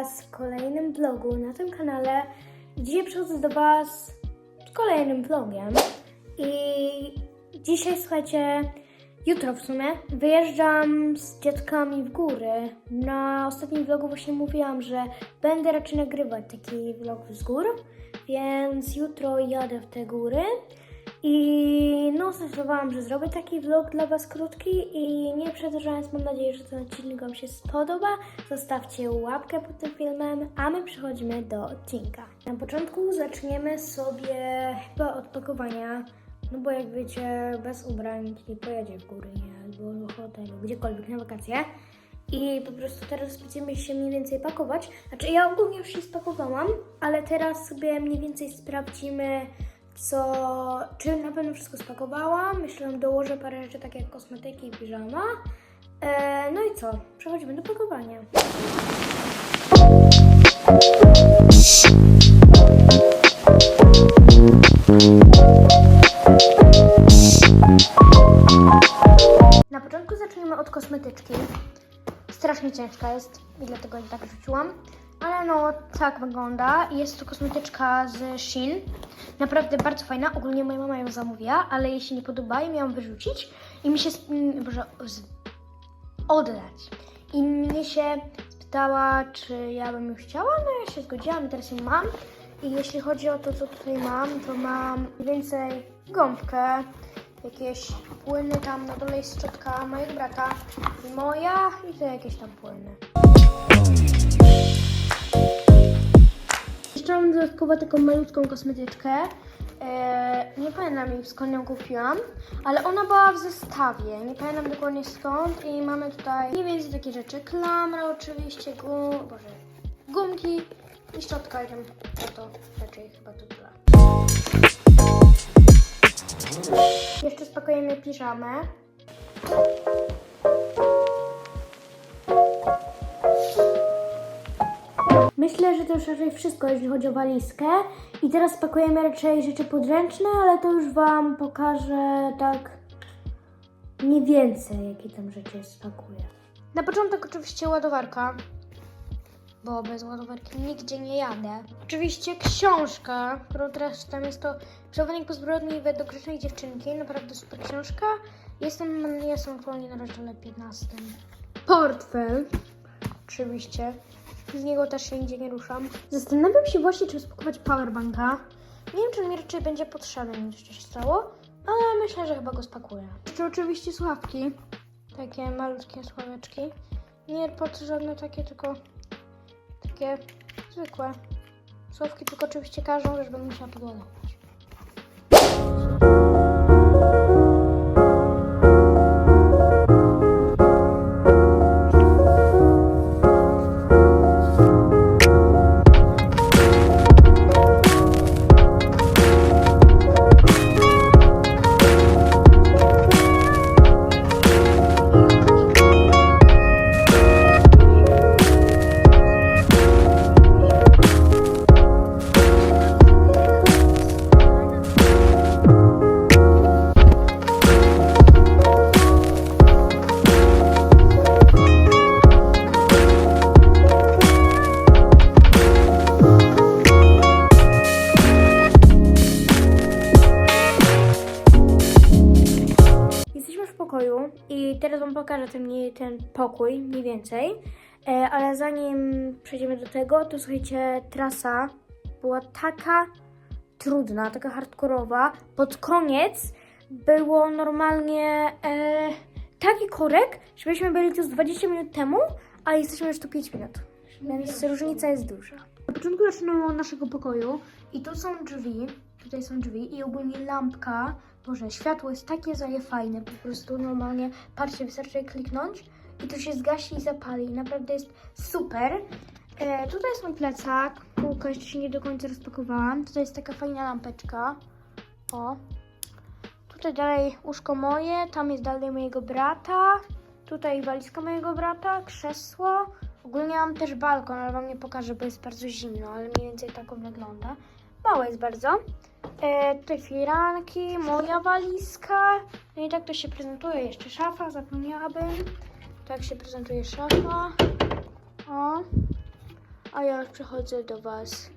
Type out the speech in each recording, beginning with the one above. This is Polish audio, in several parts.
Was w kolejnym vlogu na tym kanale. Dzisiaj przychodzę do Was z kolejnym vlogiem. I dzisiaj, słuchajcie, jutro w sumie, wyjeżdżam z dziadkami w góry. Na ostatnim vlogu właśnie mówiłam, że będę raczej nagrywać taki vlog z gór, więc jutro jadę w te góry. I no, zdecydowałam, że zrobię taki vlog dla Was krótki i nie przedłużając, mam nadzieję, że ten odcinek Wam się spodoba. Zostawcie łapkę pod tym filmem, a my przechodzimy do odcinka. Na początku zaczniemy sobie chyba od pakowania, no bo jak wiecie, bez ubrań nie pojedzie w góry, nie? Albo do hotelu, gdziekolwiek na wakacje. I po prostu teraz będziemy się mniej więcej pakować. Znaczy ja ogólnie już się spakowałam, ale teraz sobie mniej więcej sprawdzimy, co, czy na pewno wszystko spakowałam. Myślę, dołożę parę rzeczy, takie jak kosmetyki i piżama. E, no i co? Przechodzimy do pakowania. Na początku zaczniemy od kosmetyczki. Strasznie ciężka jest i dlatego jej tak rzuciłam. Ale no, tak wygląda. Jest to kosmetyczka z Shein. Naprawdę bardzo fajna. Ogólnie moja mama ją zamówiła, ale jej się nie podoba i miałam wyrzucić. I mi się... sp- m, Boże, z, oddać. I mnie się spytała, czy ja bym ją chciała. No ja się zgodziłam i teraz ją mam. I jeśli chodzi o to, co tutaj mam, to mam więcej gąbkę, jakieś płyny tam na dole jest szczotka mojego brata moja i to jakieś tam płyny. Dodatkowo taką malutką kosmetyczkę. Eee, nie pamiętam już skąd ją kupiłam, ale ona była w zestawie. Nie pamiętam dokładnie skąd i mamy tutaj mniej więcej takie rzeczy. Klamra oczywiście, gum, boże, gumki i szczotka i tam no to raczej chyba to tyle. Jeszcze spakujemy piżamę. Myślę, że to już raczej wszystko, jeśli chodzi o walizkę. I teraz spakujemy raczej rzeczy podręczne, ale to już Wam pokażę tak mniej więcej, jakie tam rzeczy spakuję. Na początek oczywiście ładowarka, bo bez ładowarki nigdzie nie jadę. Oczywiście książka, którą teraz tam jest to Przewodnik po zbrodni według grzecznej dziewczynki. Naprawdę super książka. Jestem, jestem aktualnie na rozdziale 15. Portfel, oczywiście. Z niego też się nigdzie nie ruszam. Zastanawiam się właśnie, czy spakować powerbanka. Nie wiem, czy on mi raczej będzie potrzebny, mi coś się stało, ale myślę, że chyba go spakuję. Jeszcze oczywiście słuchawki. Takie malutkie słuchaweczki. Nie żadne takie, tylko takie zwykłe. Słuchawki tylko oczywiście każą, że będę musiała podładować. I teraz Wam pokażę ten, mniej- ten pokój mniej więcej. E, ale zanim przejdziemy do tego, to słuchajcie, trasa była taka trudna, taka hardkorowa. Pod koniec było normalnie e, taki korek, żebyśmy byli tu z 20 minut temu, a jesteśmy już tu 5 minut. Więc różnica jest duża. Na początku zaczynamy od naszego pokoju i tu są drzwi, tutaj są drzwi i ogólnie lampka, Boże, światło jest takie zaje fajne, po prostu normalnie, patrzcie, wystarczy kliknąć i to się zgasi i zapali, naprawdę jest super. E, tutaj jest mój plecak, półka jeszcze się nie do końca rozpakowałam, tutaj jest taka fajna lampeczka, o. Tutaj dalej łóżko moje, tam jest dalej mojego brata, tutaj walizka mojego brata, krzesło. Ogólnie mam też balkon, ale wam nie pokażę, bo jest bardzo zimno, ale mniej więcej tak on wygląda. Mało jest bardzo. E, tutaj firanki, moja walizka. No i tak to się prezentuje. Jeszcze szafa, zapomniałabym. Tak się prezentuje szafa. O. A ja już przechodzę do Was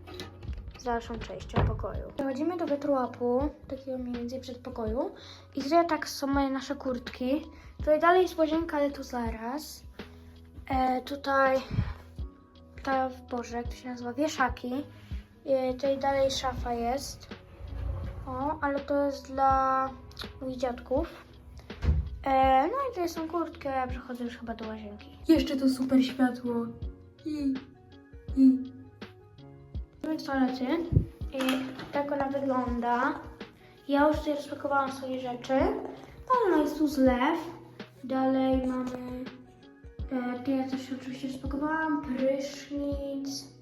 dalszą częścią pokoju. Przechodzimy do wiatrułapu, takiego mniej więcej przedpokoju. I tutaj tak są moje nasze kurtki. Tutaj dalej jest łazienka, ale to zaraz. E, tutaj, ta, Boże, jak to się nazywa, wieszaki. E, tutaj dalej szafa jest. O, ale to jest dla moich dziadków. E, no i tutaj są kurtki, a ja przechodzę już chyba do łazienki. Jeszcze to super światło. I, i. Mamy toalety i tak ona wygląda. Ja już tutaj rozpakowałam swoje rzeczy. Ale no jest tu zlew. Dalej mamy... E, ja też oczywiście rozpakowałam. Prysznic.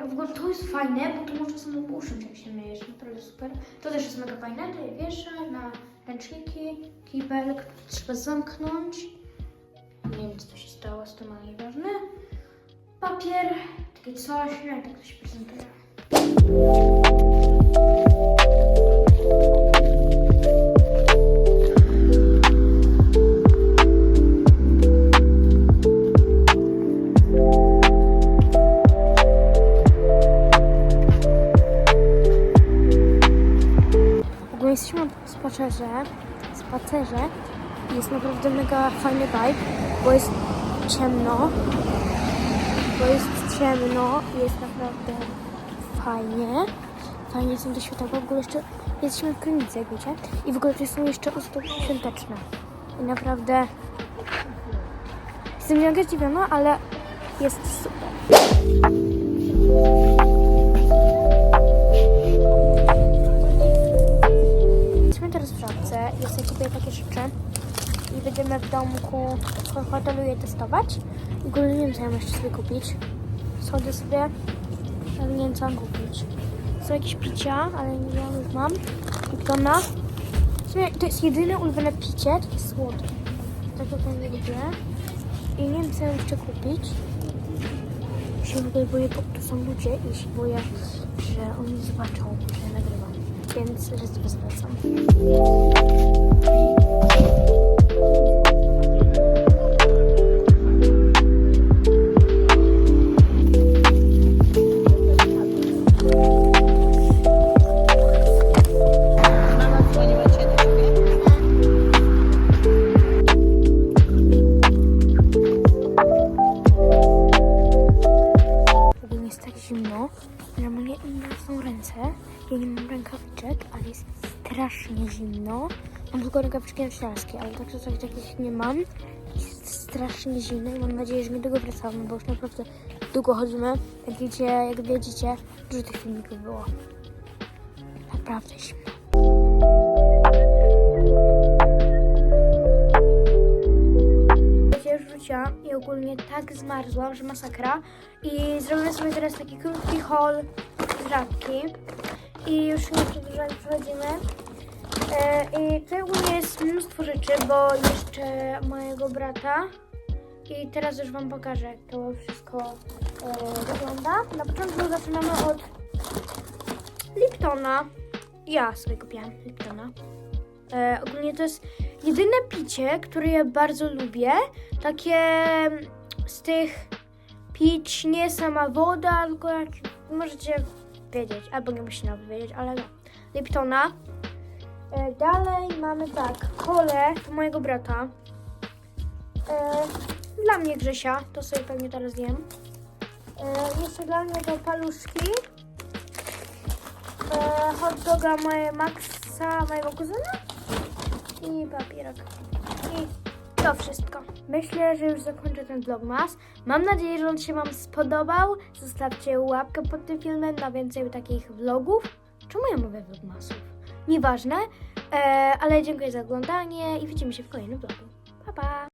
Takie... W ogóle to jest fajne, bo to można samemu uszyć jak się myjesz. Naprawdę super. To też jest mega fajne. Tutaj wieszak na ręczniki, kibel, trzeba zamknąć. Nie wiem, co to się stało z tym, ale nieważne. Papier, takie coś, nie wiem, tak to się prezentuje. Spacerze, spacerze jest naprawdę mega fajny vibe, bo jest ciemno, bo jest ciemno jest naprawdę fajnie. Fajnie są te światła, w ogóle jeszcze jesteśmy w klinice, jak wiecie, i w ogóle to są jeszcze ozdoby świąteczne. I naprawdę jestem mega zdziwiona, ale jest super. Ja sobie kupię takie rzeczy i będziemy w domku w hotelu je testować. I ogólnie nie wiem, co ja jeszcze sobie kupić. Schodzę sobie, ale nie wiem, co mam kupić. Są jakieś picia, ale nie wiem, już mam. Liptona. To jest jedyne ulubione picie, takie słodkie. Tego to nie lubię. I nie wiem, co ja jeszcze kupić. Się w ogóle boję, bo tu są ludzie i się boję, że oni zobaczą, że nagrywam. Więc zaraz to Rękawiczki narciarskie, ale tak to coś takich nie mam. Jest strasznie zimno i mam nadzieję, że niedługo wracamy, bo już naprawdę długo chodzimy. Jak wiecie, jak dużo tych filmików było. Naprawdę zimno. Wróciłam i ogólnie tak zmarzłam, że masakra. I zrobimy sobie teraz taki krótki haul z żabki. I już nie przedłużając przechodzimy. E, I tutaj jest mnóstwo rzeczy, bo jeszcze mojego brata. I teraz już Wam pokażę, jak to wszystko e, wygląda. Na początku zaczynamy od Liptona. Ja sobie kupiłam Liptona. E, ogólnie to jest jedyne picie, które ja bardzo lubię. Takie mm, z tych pić nie sama woda, tylko jak możecie wiedzieć, albo nie musicie nawet wiedzieć, ale no. Liptona. E, dalej mamy tak, kole mojego brata. E, dla mnie Grzesia, to sobie pewnie teraz jem. E, jeszcze dla mnie to paluszki. Hot doga moje Maxa, mojego kuzyna i papierek. I to wszystko. Myślę, że już zakończę ten vlogmas. Mam nadzieję, że on się Wam spodobał. Zostawcie łapkę pod tym filmem na więcej takich vlogów. Czemu ja mówię vlogmasów? Nieważne, e, ale dziękuję za oglądanie i widzimy się w kolejnym vlogu. Pa, pa!